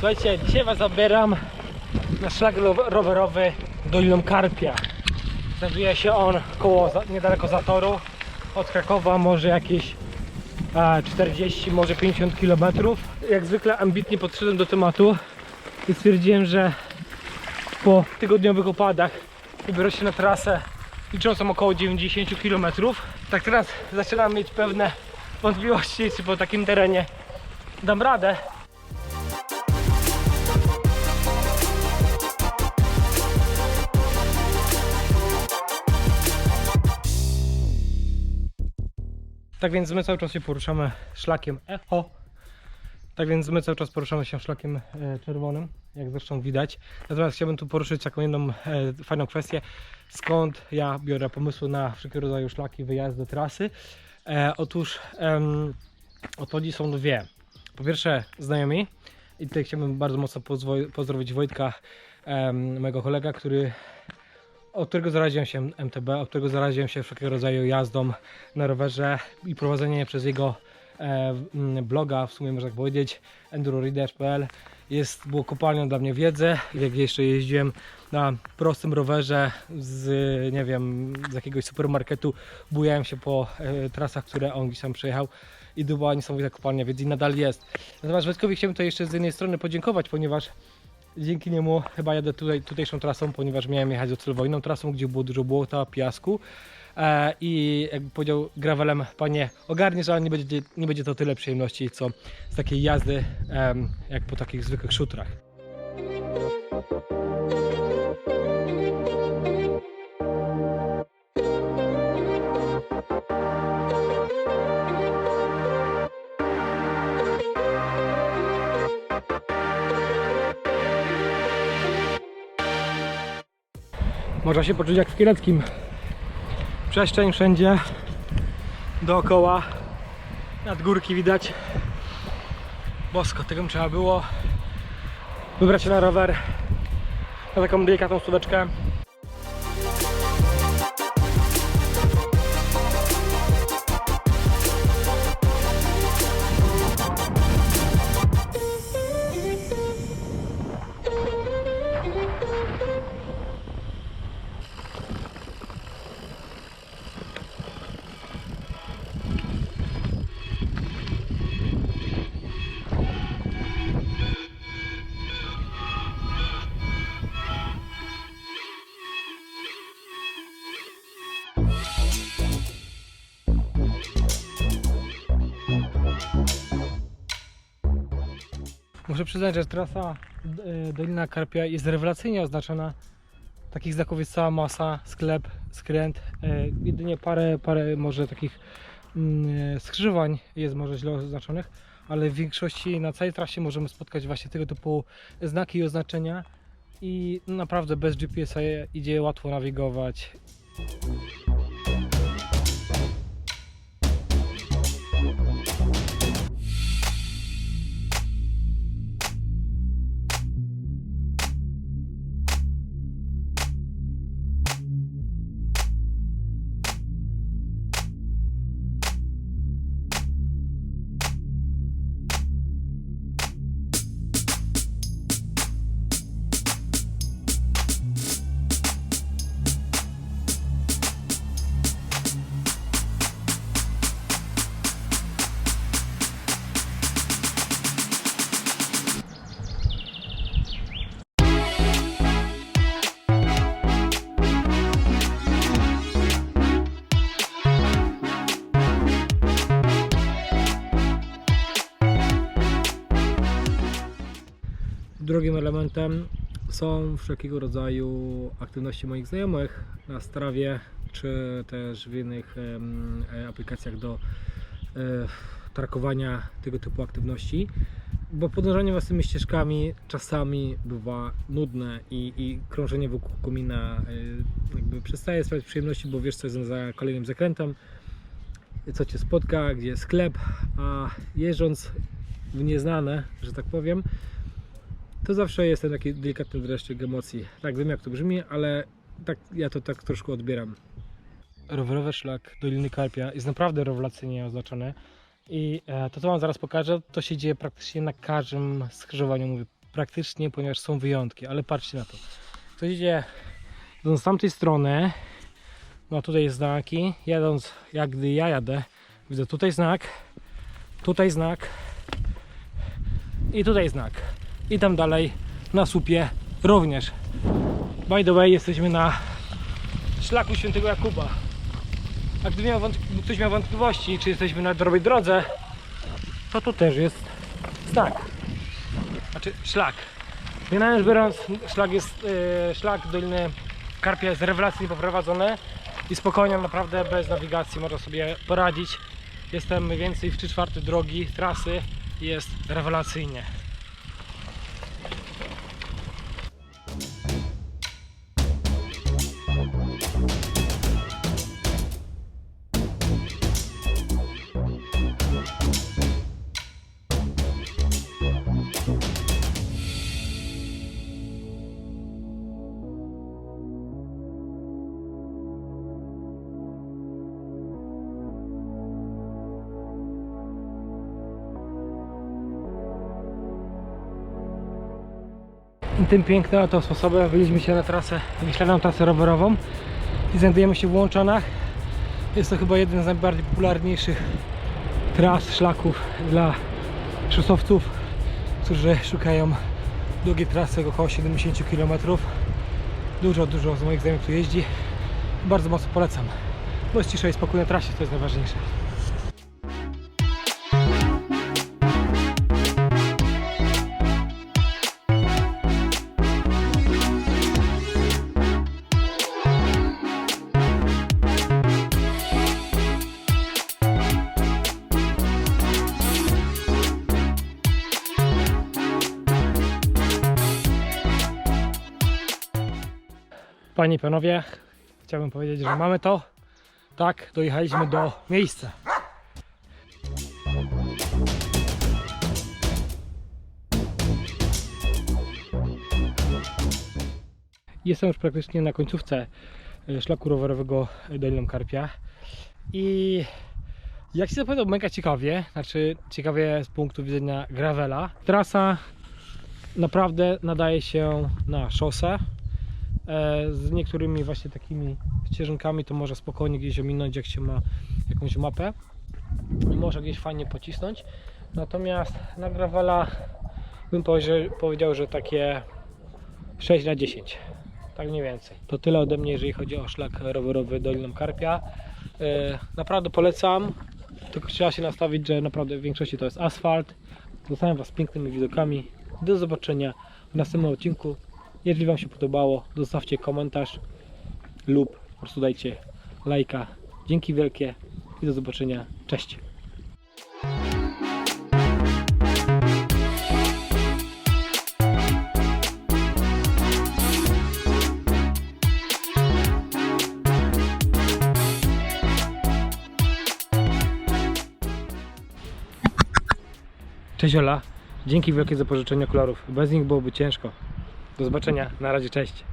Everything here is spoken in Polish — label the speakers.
Speaker 1: Słuchajcie, dzisiaj was zabieram na szlak ro- rowerowy Doliną Karpia. Znajduje się on koło, niedaleko Zatoru. Od Krakowa może jakieś e, 40, może 50 km. Jak zwykle ambitnie podszedłem do tematu i stwierdziłem, że po tygodniowych opadach wybiorę się na trasę liczącą około 90 km. Tak teraz zaczynam mieć pewne wątpliwości, czy po takim terenie dam radę. Tak więc my cały czas się poruszamy szlakiem Echo. Tak więc my cały czas poruszamy się szlakiem e, czerwonym, jak zresztą widać. Natomiast chciałbym tu poruszyć taką jedną e, fajną kwestię, skąd ja biorę pomysły na wszelkiego rodzaju szlaki, wyjazdy, trasy. E, otóż em, odpowiedzi są dwie. Po pierwsze znajomi i tutaj chciałbym bardzo mocno pozdrowić Wojtka, em, mojego kolega, który od którego zaraziłem się MTB, od którego zaraziłem się wszelkiego rodzaju jazdą na rowerze i prowadzenie przez jego e, bloga, w sumie można tak powiedzieć, enduroreaders.pl jest, było kopalnią dla mnie wiedzy, jak jeszcze jeździłem na prostym rowerze z, nie wiem, z jakiegoś supermarketu, bujałem się po e, trasach, które on gdzieś tam przejechał i to była niesamowita kopalnia, więc i nadal jest. Natomiast Wojtkowi chciałbym to jeszcze z jednej strony podziękować, ponieważ dzięki niemu chyba jadę tutaj, tutejszą trasą, ponieważ miałem jechać docelowo inną trasą, gdzie było dużo błota, piasku. E, I jakby powiedział gravelem, panie, ogarniesz, ale nie będzie, nie będzie to tyle przyjemności, co z takiej jazdy, jak po takich zwykłych szutrach. Można się poczuć jak w kieleckim. Przestrzeń wszędzie dookoła. Nad górki widać. Bosko, tego trzeba było wybrać się na rower. Na taką delikatną stóweczkę. Muszę przyznać, że trasa e, Dolina Karpia jest rewelacyjnie oznaczona. Takich znaków jest cała masa, sklep, skręt. E, Jedynie parę, parę może takich mm, e, skrzyżowań jest może źle oznaczonych, ale w większości na całej trasie możemy spotkać właśnie tego typu znaki i oznaczenia. I naprawdę bez GPS-a idzie łatwo nawigować. Drugim elementem są wszelkiego rodzaju aktywności moich znajomych na Strawie, czy też w innych e, aplikacjach do e, trakowania tego typu aktywności. Bo podążanie własnymi ścieżkami czasami bywa nudne i, i krążenie wokół komina e, jakby przestaje sprawiać przyjemności, bo wiesz co jest za kolejnym zakrętem, co cię spotka, gdzie jest sklep, a jeżdżąc w nieznane, że tak powiem, to zawsze jest taki delikatny dreszczyk emocji. Tak wiem jak to brzmi, ale tak ja to tak troszkę odbieram. Rowerowy szlak Doliny Karpia jest naprawdę rewelacyjnie oznaczony i e, to co wam zaraz pokażę, to się dzieje praktycznie na każdym skrzyżowaniu, mówię praktycznie, ponieważ są wyjątki, ale patrzcie na to. Ktoś idzie idąc z tamtej strony, no tutaj jest znaki, jadąc jak gdy ja jadę, widzę tutaj znak, tutaj znak i tutaj znak. I tam dalej na słupie również. By the way, jesteśmy na szlaku świętego Jakuba. A gdyby miał ktoś miał wątpliwości, czy jesteśmy na dobrej drodze, to tu też jest znak. Znaczy szlak. Generalnie biorąc, szlak jest, e, szlak Doliny Karpia jest rewelacyjnie poprowadzony i spokojnie, naprawdę bez nawigacji można sobie poradzić. Jestem więcej w 3 czwarte drogi, trasy jest rewelacyjnie. Tym pięknym oto sposobem wybiliśmy się na trasę, wyślaną trasę rowerową i znajdujemy się w Łączonach. Jest to chyba jeden z najbardziej popularniejszych tras, szlaków dla szosowców, którzy szukają długiej trasy około 70 km. Dużo, dużo z moich znajomych tu jeździ. Bardzo mocno polecam. Bo jest cisza i spokój na trasie, to jest najważniejsze. Panie i panowie, chciałbym powiedzieć, że mamy to. Tak, dojechaliśmy do miejsca. Jestem już praktycznie na końcówce e, szlaku rowerowego Doliną Karpia i jak się zapowiadał mega ciekawie, znaczy ciekawie z punktu widzenia gravela. Trasa naprawdę nadaje się na szosę, z niektórymi właśnie takimi ścieżynkami to może spokojnie gdzieś ominąć jak się ma jakąś mapę. Może gdzieś fajnie pocisnąć. Natomiast na gravela bym powiedział, powiedział, że takie 6 na 10 tak mniej więcej. To tyle ode mnie jeżeli chodzi o szlak rowerowy Doliną Karpia. E, naprawdę polecam tylko trzeba się nastawić, że naprawdę w większości to jest asfalt. Zostawiam Was z pięknymi widokami. Do zobaczenia w następnym odcinku jeżeli Wam się podobało, zostawcie komentarz lub po prostu dajcie lajka. Dzięki wielkie i do zobaczenia. Cześć. Cześć Ola, dzięki wielkie za pożyczenie okularów. Bez nich byłoby ciężko. Do zobaczenia, na razie, cześć.